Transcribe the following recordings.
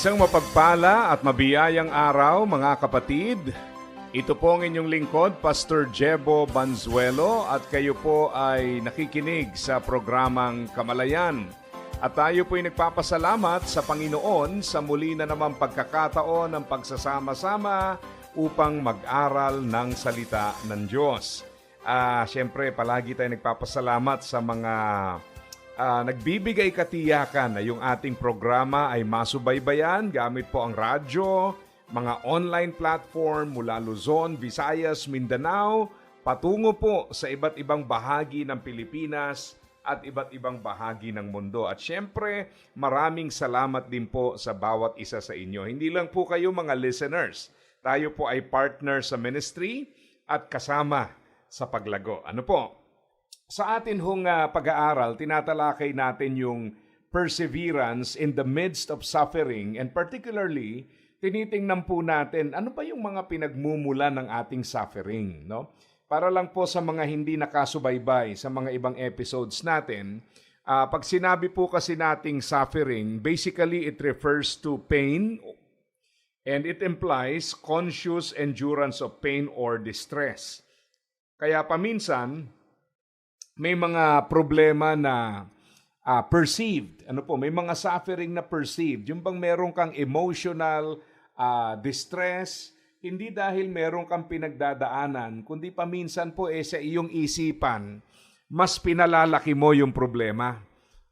Isang mapagpala at mabiyayang araw mga kapatid. Ito po ang inyong lingkod, Pastor Jebo Banzuelo at kayo po ay nakikinig sa programang Kamalayan. At tayo po ay nagpapasalamat sa Panginoon sa muli na naman pagkakataon ng pagsasama-sama upang mag-aral ng salita ng Diyos. Ah, Siyempre, palagi tayo nagpapasalamat sa mga Ah, nagbibigay katiyakan na yung ating programa ay masubaybayan gamit po ang radyo, mga online platform mula Luzon, Visayas, Mindanao, patungo po sa iba't ibang bahagi ng Pilipinas at iba't ibang bahagi ng mundo. At syempre, maraming salamat din po sa bawat isa sa inyo. Hindi lang po kayo mga listeners. Tayo po ay partner sa ministry at kasama sa paglago. Ano po? Sa atin hong ah, pag-aaral, tinatalakay natin yung perseverance in the midst of suffering and particularly, tinitingnan po natin ano pa yung mga pinagmumula ng ating suffering. No? Para lang po sa mga hindi nakasubaybay sa mga ibang episodes natin, ah, pag sinabi po kasi nating suffering, basically it refers to pain and it implies conscious endurance of pain or distress. Kaya paminsan, may mga problema na ah, perceived. Ano po, may mga suffering na perceived. Yung bang meron kang emotional ah, distress, hindi dahil meron kang pinagdadaanan, kundi paminsan po eh sa iyong isipan, mas pinalalaki mo yung problema.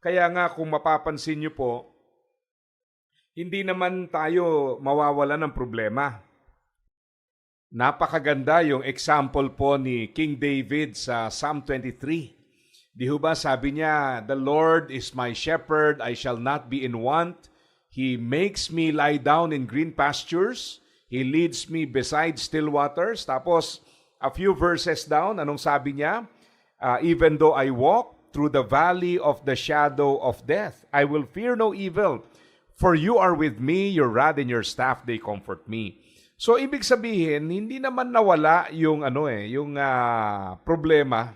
Kaya nga kung mapapansin nyo po, hindi naman tayo mawawala ng problema. Napakaganda yung example po ni King David sa Psalm 23. Di ba sabi niya, The Lord is my shepherd, I shall not be in want. He makes me lie down in green pastures. He leads me beside still waters. Tapos, a few verses down, anong sabi niya? Uh, Even though I walk through the valley of the shadow of death, I will fear no evil. For you are with me, your rod and your staff, they comfort me. So, ibig sabihin, hindi naman nawala yung ano eh, yung ah, problema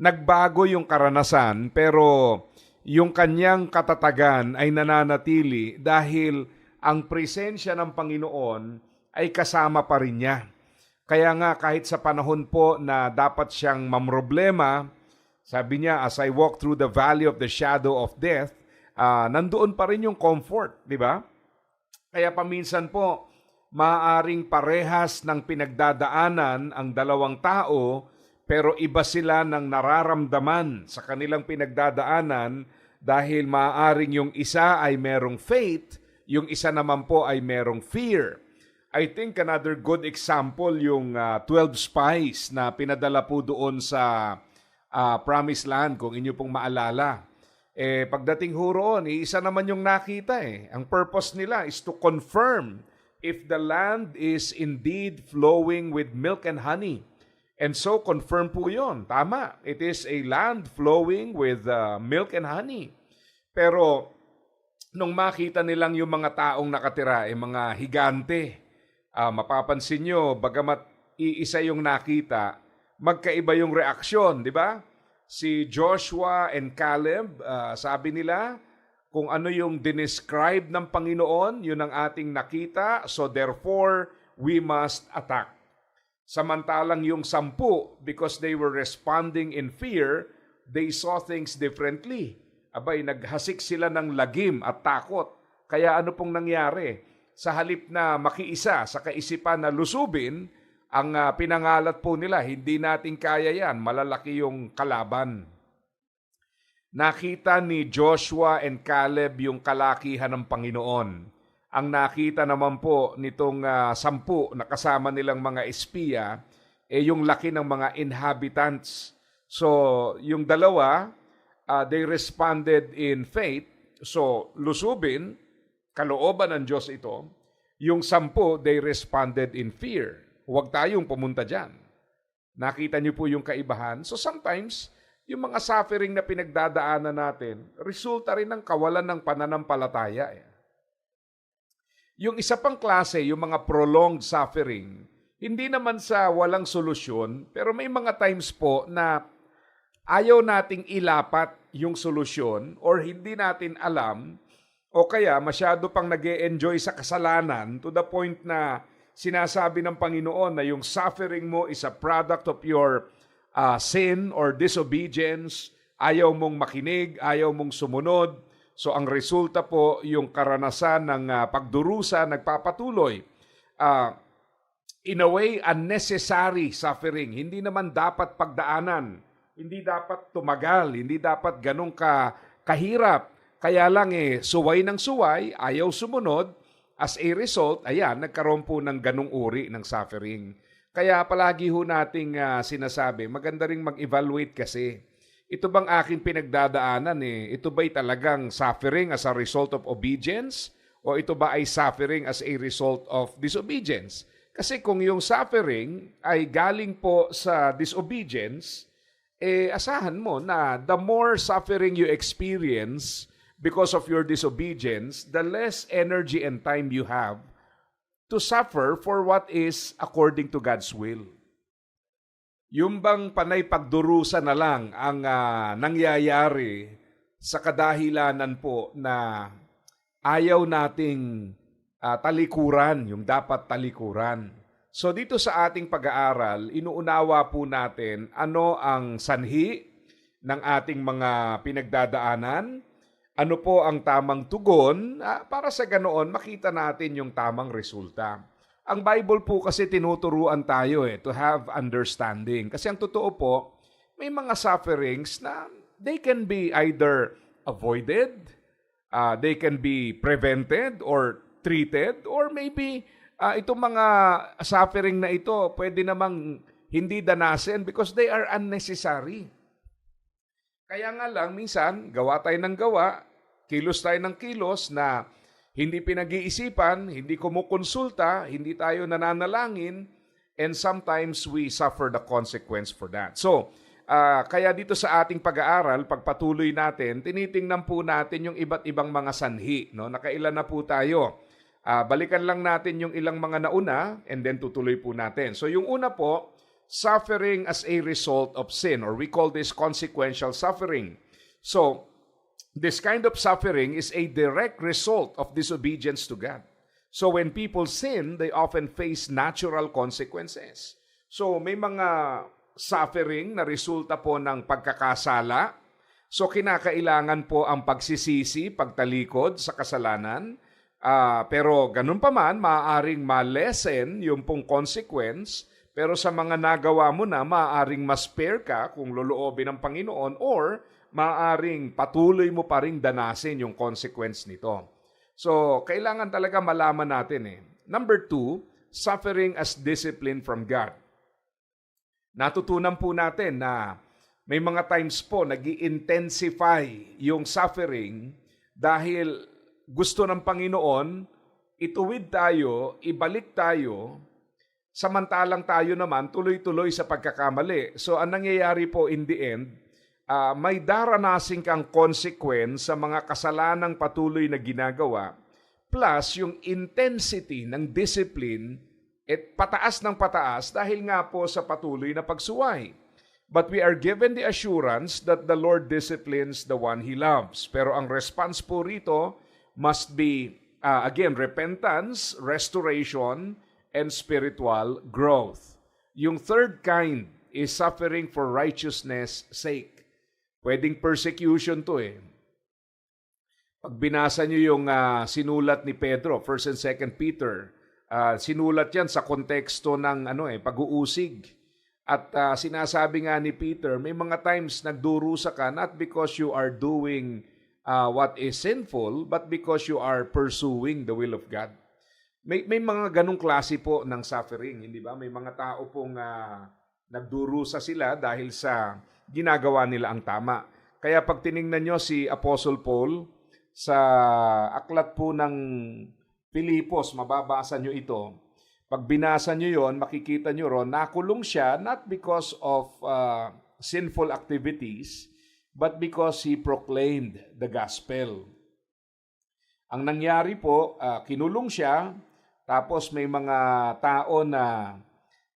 nagbago yung karanasan pero yung kanyang katatagan ay nananatili dahil ang presensya ng Panginoon ay kasama pa rin niya. Kaya nga kahit sa panahon po na dapat siyang mamroblema, sabi niya, as I walk through the valley of the shadow of death, ah, nandoon pa rin yung comfort, di ba? Kaya paminsan po, maaring parehas ng pinagdadaanan ang dalawang tao, pero iba sila ng nararamdaman sa kanilang pinagdadaanan dahil maaaring yung isa ay merong faith, yung isa naman po ay merong fear. I think another good example yung ah, 12 spies na pinadala po doon sa ah, Promised Land kung inyo pong maalala. Eh, pagdating ho roon, eh, isa naman yung nakita eh. Ang purpose nila is to confirm if the land is indeed flowing with milk and honey. And so, confirm po yun. Tama. It is a land flowing with uh, milk and honey. Pero, nung makita nilang yung mga taong nakatira, eh, mga higante, ah, mapapansin nyo, bagamat iisa yung nakita, magkaiba yung reaksyon, di ba? Si Joshua and Caleb, ah, sabi nila, kung ano yung dinescribe ng Panginoon, yun ang ating nakita, so therefore, we must attack. Samantalang yung sampu, because they were responding in fear, they saw things differently. Abay, naghasik sila ng lagim at takot. Kaya ano pong nangyari? Sa halip na makiisa sa kaisipan na lusubin, ang ah, pinangalat po nila, hindi natin kaya yan, malalaki yung kalaban. Nakita ni Joshua and Caleb yung kalakihan ng Panginoon ang nakita naman po nitong ah, sampu na kasama nilang mga espiya, eh yung laki ng mga inhabitants. So, yung dalawa, ah, they responded in faith. So, lusubin, kalooban ng Diyos ito. Yung sampu, they responded in fear. Huwag tayong pumunta dyan. Nakita niyo po yung kaibahan? So sometimes, yung mga suffering na pinagdadaanan natin, resulta rin ng kawalan ng pananampalataya. Eh. Yung isa pang klase, yung mga prolonged suffering, hindi naman sa walang solusyon, pero may mga times po na ayaw nating ilapat yung solusyon or hindi natin alam o kaya masyado pang nag enjoy sa kasalanan to the point na sinasabi ng Panginoon na yung suffering mo is a product of your uh, sin or disobedience, ayaw mong makinig, ayaw mong sumunod. So ang resulta po yung karanasan ng uh, pagdurusa nagpapatuloy. Uh, in a way, unnecessary suffering. Hindi naman dapat pagdaanan. Hindi dapat tumagal. Hindi dapat ganun ka, kahirap. Kaya lang eh, suway ng suway, ayaw sumunod. As a result, ayan, nagkaroon po ng ganung uri ng suffering. Kaya palagi ho nating uh, sinasabi, maganda ring mag-evaluate kasi. Ito bang aking pinagdadaanan eh? Ito ba'y talagang suffering as a result of obedience? O ito ba ay suffering as a result of disobedience? Kasi kung yung suffering ay galing po sa disobedience, eh asahan mo na the more suffering you experience because of your disobedience, the less energy and time you have to suffer for what is according to God's will. Yung bang panay pagdurusa na lang ang uh, nangyayari sa kadahilanan po na ayaw nating uh, talikuran, yung dapat talikuran. So dito sa ating pag-aaral, inuunawa po natin ano ang sanhi ng ating mga pinagdadaanan, ano po ang tamang tugon uh, para sa ganoon makita natin yung tamang resulta. Ang Bible po kasi tinuturuan tayo eh, to have understanding. Kasi ang totoo po, may mga sufferings na they can be either avoided, uh, they can be prevented or treated, or maybe uh, itong mga suffering na ito pwede namang hindi danasin because they are unnecessary. Kaya nga lang, minsan, gawa tayo ng gawa, kilos tayo ng kilos na hindi pinag-iisipan, hindi kumukonsulta, hindi tayo nananalangin, and sometimes we suffer the consequence for that. So, uh, kaya dito sa ating pag-aaral, pagpatuloy natin, tinitingnan po natin yung iba't ibang mga sanhi. No? Nakailan na po tayo. Uh, balikan lang natin yung ilang mga nauna, and then tutuloy po natin. So, yung una po, suffering as a result of sin, or we call this consequential suffering. So, This kind of suffering is a direct result of disobedience to God. So when people sin, they often face natural consequences. So may mga suffering na resulta po ng pagkakasala. So kinakailangan po ang pagsisisi, pagtalikod sa kasalanan. Uh, pero ganun pa man, maaaring ma-lessen yung pong consequence. Pero sa mga nagawa mo na, maaaring ma-spare ka kung loloobin ng Panginoon or maaring patuloy mo pa rin danasin yung consequence nito. So, kailangan talaga malaman natin eh. Number two, suffering as discipline from God. Natutunan po natin na may mga times po nag intensify yung suffering dahil gusto ng Panginoon ituwid tayo, ibalik tayo, samantalang tayo naman tuloy-tuloy sa pagkakamali. So ang nangyayari po in the end, uh, may daranasin kang consequence sa mga kasalanang patuloy na ginagawa, plus yung intensity ng discipline, at pataas ng pataas dahil nga po sa patuloy na pagsuway. But we are given the assurance that the Lord disciplines the one He loves. Pero ang response po rito must be, uh, again, repentance, restoration, and spiritual growth. Yung third kind is suffering for righteousness' sake. Pwedeng persecution to eh. Pag binasa nyo yung uh, sinulat ni Pedro, 1 and 2 Peter, uh, sinulat yan sa konteksto ng ano eh, pag-uusig. At uh, sinasabi nga ni Peter, may mga times nagdurusa ka not because you are doing uh, what is sinful, but because you are pursuing the will of God. May, may mga ganong klase po ng suffering, hindi ba? May mga tao pong uh, nagdurusa sila dahil sa ginagawa nila ang tama. Kaya pag tiningnan nyo si Apostle Paul, sa aklat po ng Pilipos, mababasa nyo ito. Pag binasa nyo yon, makikita nyo ron, nakulong siya not because of uh, sinful activities, but because he proclaimed the gospel. Ang nangyari po, ah, kinulong siya, tapos may mga tao na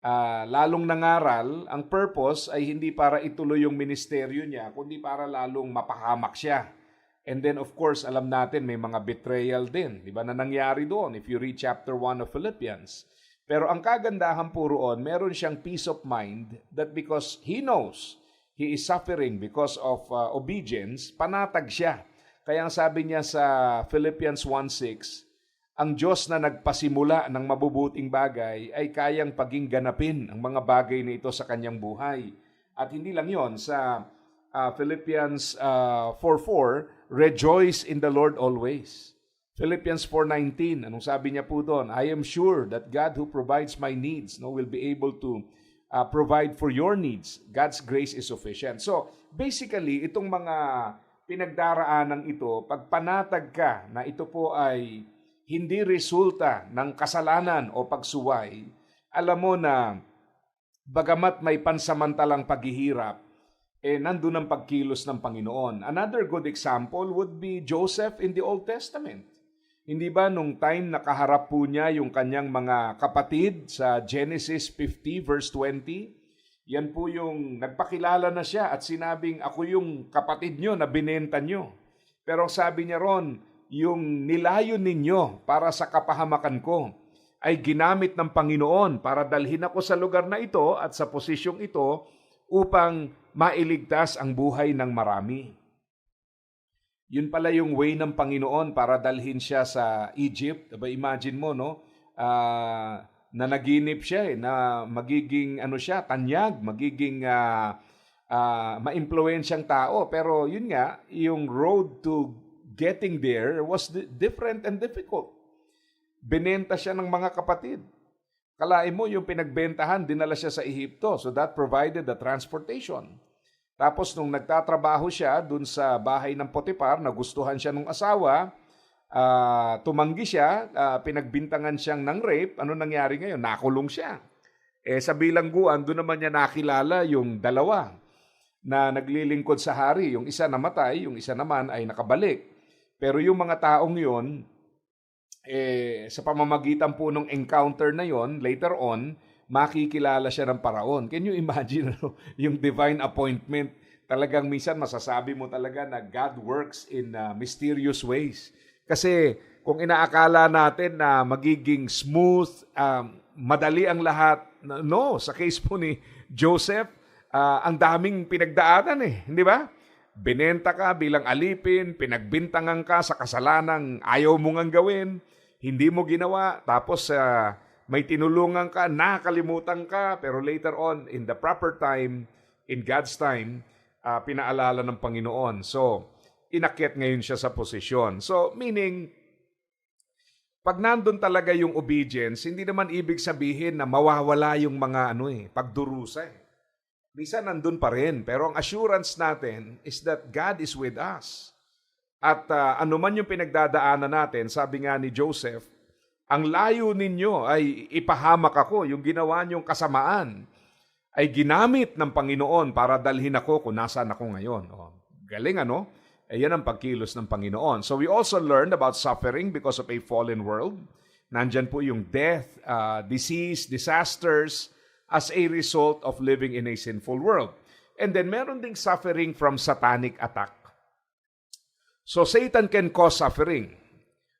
ah, lalong nangaral, ang purpose ay hindi para ituloy yung ministeryo niya, kundi para lalong mapahamak siya. And then of course, alam natin may mga betrayal din, di ba, na nangyari doon if you read chapter 1 of Philippians. Pero ang kagandahan po roon, meron siyang peace of mind that because he knows he is suffering because of uh, obedience, panatag siya. Kaya ang sabi niya sa Philippians 1.6, ang Diyos na nagpasimula ng mabubuting bagay ay kayang paging ganapin ang mga bagay na ito sa kanyang buhay. At hindi lang yon sa uh, Philippians uh, 4.4, rejoice in the Lord always. Philippians 4.19, anong sabi niya po doon? I am sure that God who provides my needs no, will be able to uh, provide for your needs. God's grace is sufficient. So, basically, itong mga pinagdaraanan ito, pag panatag ka na ito po ay hindi resulta ng kasalanan o pagsuway, alam mo na bagamat may pansamantalang paghihirap, eh nandun ang pagkilos ng Panginoon. Another good example would be Joseph in the Old Testament. Hindi ba nung time nakaharap po niya yung kanyang mga kapatid sa Genesis 50 verse 20? Yan po yung nagpakilala na siya at sinabing ako yung kapatid nyo na binenta nyo. Pero sabi niya ron, yung nilayon ninyo para sa kapahamakan ko ay ginamit ng Panginoon para dalhin ako sa lugar na ito at sa posisyong ito upang mailigtas ang buhay ng marami. Yun pala yung way ng Panginoon para dalhin siya sa Egypt. Diba, imagine mo, no? Ah, na naginip siya eh, na magiging ano siya, tanyag, magiging uh, uh, ma-impluensyang tao. Pero yun nga, yung road to getting there was di- different and difficult. Binenta siya ng mga kapatid. Kalain mo yung pinagbentahan, dinala siya sa Ehipto. So that provided the transportation. Tapos nung nagtatrabaho siya dun sa bahay ng Potipar, nagustuhan siya ng asawa, ah, tumanggi siya, ah, pinagbintangan siyang ng rape, ano nangyari ngayon? Nakulong siya. Eh sa bilangguan, doon naman niya nakilala yung dalawa na naglilingkod sa hari. Yung isa namatay, yung isa naman ay nakabalik. Pero yung mga taong yun, eh, sa pamamagitan po ng encounter na yon later on, makikilala siya ng paraon. Can you imagine ano, yung divine appointment? Talagang minsan masasabi mo talaga na God works in uh, mysterious ways. Kasi kung inaakala natin na magiging smooth, um, madali ang lahat, no, sa case po ni Joseph, uh, ang daming pinagdaanan eh, hindi ba? Binenta ka bilang alipin, pinagbintangan ka sa kasalanang ayaw mo ngang gawin, hindi mo ginawa, tapos uh, may tinulungan ka, nakalimutan ka, pero later on, in the proper time, in God's time, uh, pinaalala ng Panginoon. So, inakyat ngayon siya sa posisyon. So, meaning, pag nandun talaga yung obedience, hindi naman ibig sabihin na mawawala yung mga ano eh, pagdurusa eh. Minsan nandun pa rin, pero ang assurance natin is that God is with us. At uh, ano yung pinagdadaanan natin, sabi nga ni Joseph, ang layo ninyo ay ipahamak ako, yung ginawa niyong kasamaan ay ginamit ng Panginoon para dalhin ako kung nasaan ako ngayon. Oh, galing ano? Eh, yan ang pagkilos ng Panginoon. So we also learned about suffering because of a fallen world. Nandyan po yung death, uh, disease, disasters as a result of living in a sinful world. And then meron ding suffering from satanic attack. So Satan can cause suffering,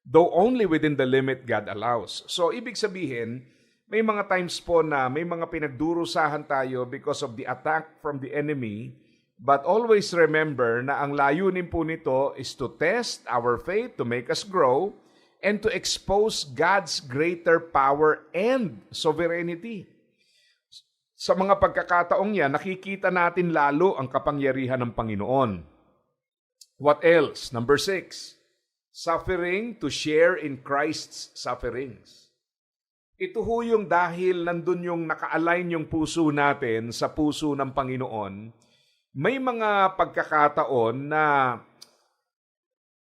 though only within the limit God allows. So ibig sabihin, may mga times po na may mga pinagdurusahan tayo because of the attack from the enemy, but always remember na ang layunin po nito is to test our faith, to make us grow, and to expose God's greater power and sovereignty. Sa mga pagkakataong yan, nakikita natin lalo ang kapangyarihan ng Panginoon. What else? Number six, suffering to share in Christ's sufferings. Ito ho yung dahil nandun yung naka-align yung puso natin sa puso ng Panginoon, may mga pagkakataon na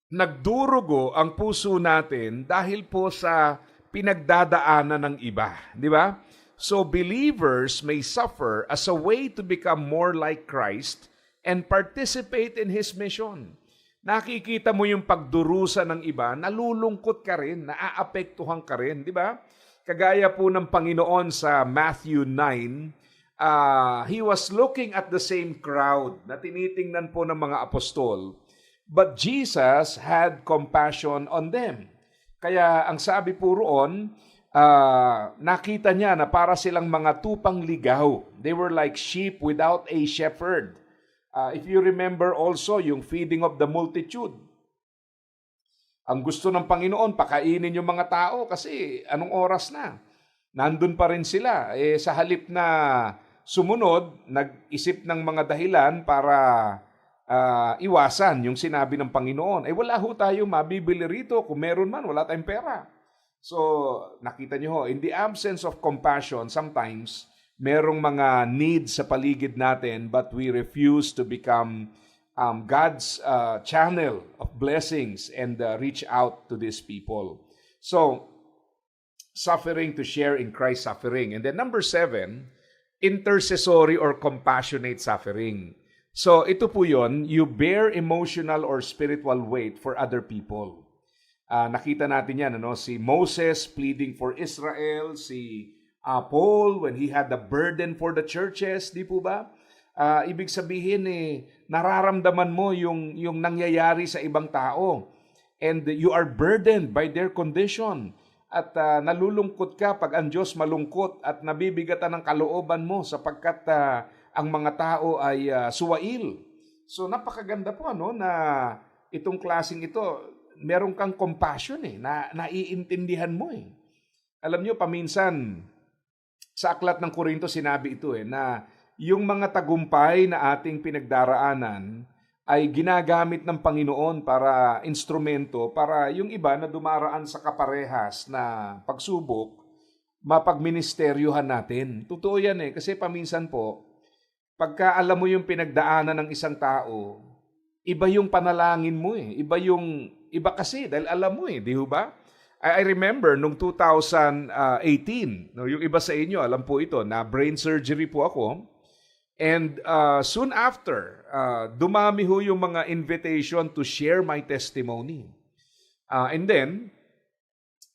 nagdurugo ang puso natin dahil po sa pinagdadaanan ng iba, di ba? So believers may suffer as a way to become more like Christ and participate in His mission. Nakikita mo yung pagdurusa ng iba, nalulungkot ka rin, naaapektuhan ka rin, di ba? Kagaya po ng Panginoon sa Matthew 9, ah, He was looking at the same crowd na tinitingnan po ng mga apostol. But Jesus had compassion on them. Kaya ang sabi po roon, ah, nakita niya na para silang mga tupang ligaw. They were like sheep without a shepherd. Ah, if you remember also yung feeding of the multitude. Ang gusto ng Panginoon, pakainin yung mga tao kasi anong oras na? Nandun pa rin sila. Eh, sa halip na sumunod, nag-isip ng mga dahilan para ah, iwasan yung sinabi ng Panginoon. Eh wala ho tayong mabibili rito. Kung meron man, wala tayong pera. So, nakita niyo ho, in the absence of compassion, sometimes merong mga needs sa paligid natin but we refuse to become um, God's uh, channel of blessings and uh, reach out to these people. So, suffering to share in Christ's suffering. And then number seven, intercessory or compassionate suffering. So ito po yon, you bear emotional or spiritual weight for other people. Ah, nakita natin yan, ano? si Moses pleading for Israel, si ah, Paul when he had the burden for the churches, di po ba? Ah, ibig sabihin eh, nararamdaman mo yung, yung nangyayari sa ibang tao. And you are burdened by their condition. At ah, nalulungkot ka pag ang Diyos malungkot at nabibigatan ng kalooban mo sapagkat ah, ang mga tao ay ah, suwail. So napakaganda po ano na itong klasing ito, meron kang compassion eh, na naiintindihan mo eh. Alam nyo, paminsan, sa aklat ng Korinto sinabi ito eh, na yung mga tagumpay na ating pinagdaraanan ay ginagamit ng Panginoon para instrumento para yung iba na dumaraan sa kaparehas na pagsubok, mapagministeryohan natin. Totoo yan eh, kasi paminsan po, pagka alam mo yung pinagdaanan ng isang tao, iba yung panalangin mo eh. Iba yung, iba kasi dahil alam mo eh, di ba? I, I remember nung 2018, no, yung iba sa inyo, alam po ito, na brain surgery po ako. And uh, soon after, uh, dumami ho yung mga invitation to share my testimony. Uh, and then,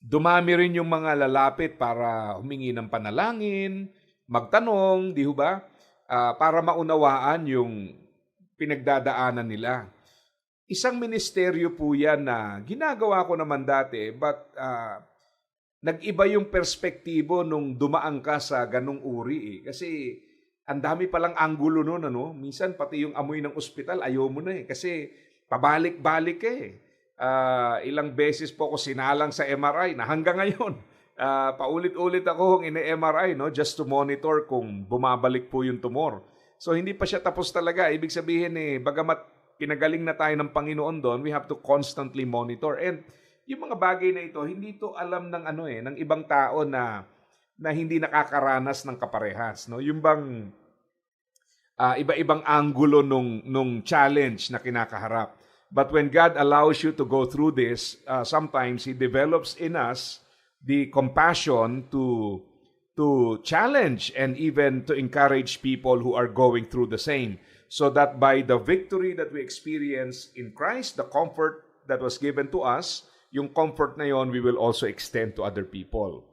dumami rin yung mga lalapit para humingi ng panalangin, magtanong, di ba? Uh, para maunawaan yung pinagdadaanan nila. Isang ministeryo po yan na ginagawa ko naman dati, but uh, nag-iba yung perspektibo nung dumaan ka sa ganong uri eh. Kasi ang dami palang anggulo noon, ano? Minsan pati yung amoy ng ospital, ayaw mo na eh. Kasi pabalik-balik eh. Uh, ilang beses po ako sinalang sa MRI na hanggang ngayon, uh, paulit-ulit ako ine-MRI no, just to monitor kung bumabalik po yung tumor. So hindi pa siya tapos talaga. Ibig sabihin eh, bagamat pinagaling na tayo ng Panginoon doon, we have to constantly monitor. And yung mga bagay na ito, hindi to alam ng ano eh, ng ibang tao na na hindi nakakaranas ng kaparehas, no? Yung bang uh, iba-ibang anggulo nung nung challenge na kinakaharap. But when God allows you to go through this, uh, sometimes He develops in us the compassion to to challenge and even to encourage people who are going through the same. So that by the victory that we experience in Christ, the comfort that was given to us, yung comfort na yon we will also extend to other people.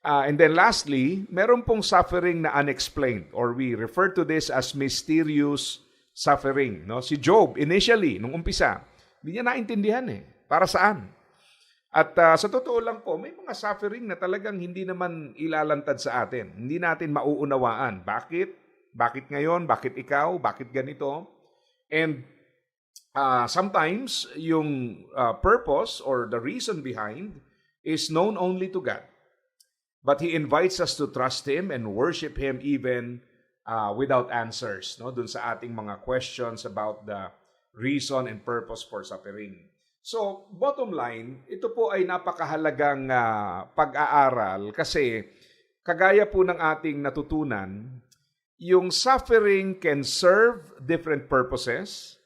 Uh, and then lastly, meron pong suffering na unexplained or we refer to this as mysterious suffering. No? Si Job, initially, nung umpisa, hindi niya naintindihan eh. Para saan? At uh, sa totoo lang po, may mga suffering na talagang hindi naman ilalantad sa atin. Hindi natin mauunawaan. Bakit? Bakit ngayon? Bakit ikaw? Bakit ganito? And uh, sometimes, yung uh, purpose or the reason behind is known only to God. But He invites us to trust Him and worship Him even uh, without answers. No? Dun sa ating mga questions about the reason and purpose for suffering. So, bottom line, ito po ay napakahalagang uh, pag-aaral kasi kagaya po ng ating natutunan, yung suffering can serve different purposes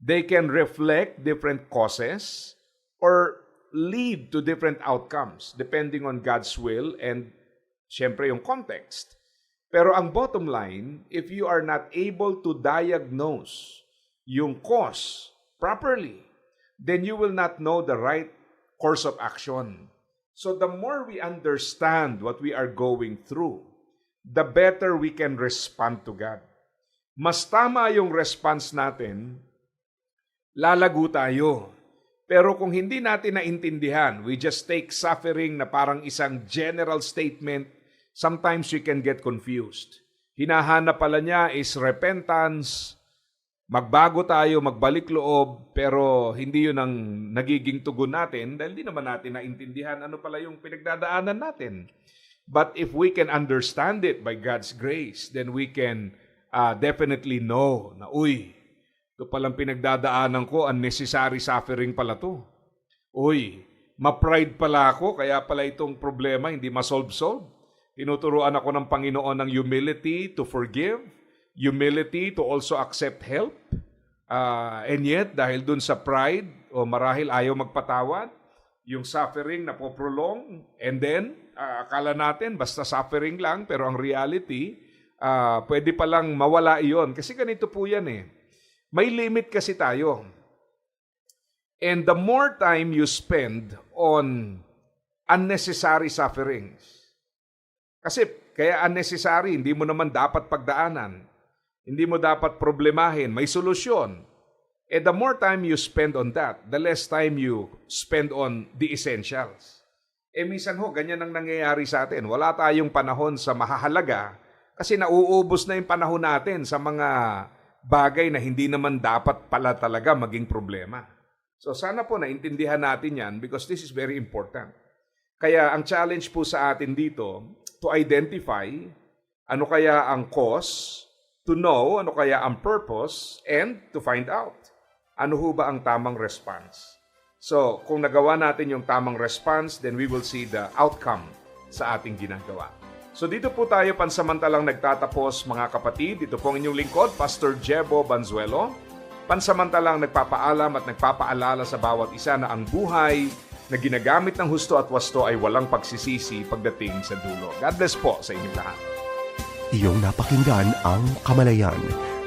They can reflect different causes or lead to different outcomes depending on God's will and syempre yung context. Pero ang bottom line, if you are not able to diagnose yung cause properly, then you will not know the right course of action. So the more we understand what we are going through, the better we can respond to God. Mas tama yung response natin, lalago tayo. Pero kung hindi natin naintindihan, we just take suffering na parang isang general statement, sometimes we can get confused. Hinahanap pala niya is repentance, magbago tayo, magbalik loob, pero hindi yun ang nagiging tugon natin dahil di naman natin naintindihan ano pala yung pinagdadaanan natin. But if we can understand it by God's grace, then we can uh, definitely know na, uy, ito palang pinagdadaanan ko, unnecessary suffering pala to. Uy, ma-pride pala ako, kaya pala itong problema hindi ma-solve-solve. Tinuturuan ako ng Panginoon ng humility to forgive, humility to also accept help. Ah, and yet, dahil dun sa pride, o marahil ayaw magpatawad, yung suffering na poprolong, and then, ah, akala natin, basta suffering lang, pero ang reality, ah, pwede palang mawala iyon. Kasi ganito po yan eh. May limit kasi tayo. And the more time you spend on unnecessary sufferings, kasi kaya unnecessary, hindi mo naman dapat pagdaanan. Hindi mo dapat problemahin. May solusyon. And the more time you spend on that, the less time you spend on the essentials. Eh minsan ho, ganyan ang nangyayari sa atin. Wala tayong panahon sa mahahalaga kasi nauubos na yung panahon natin sa mga bagay na hindi naman dapat pala talaga maging problema. So sana po naintindihan natin yan because this is very important. Kaya ang challenge po sa atin dito, to identify ano kaya ang cause, to know ano kaya ang purpose, and to find out ano ho ba ang tamang response. So, kung nagawa natin yung tamang response, then we will see the outcome sa ating ginagawa. So dito po tayo pansamantalang nagtatapos mga kapatid. Ito po ang inyong lingkod, Pastor Jebo Banzuelo. Pansamantalang nagpapaalam at nagpapaalala sa bawat isa na ang buhay na ginagamit ng husto at wasto ay walang pagsisisi pagdating sa dulo. God bless po sa inyong lahat. Iyong napakinggan ang Kamalayan.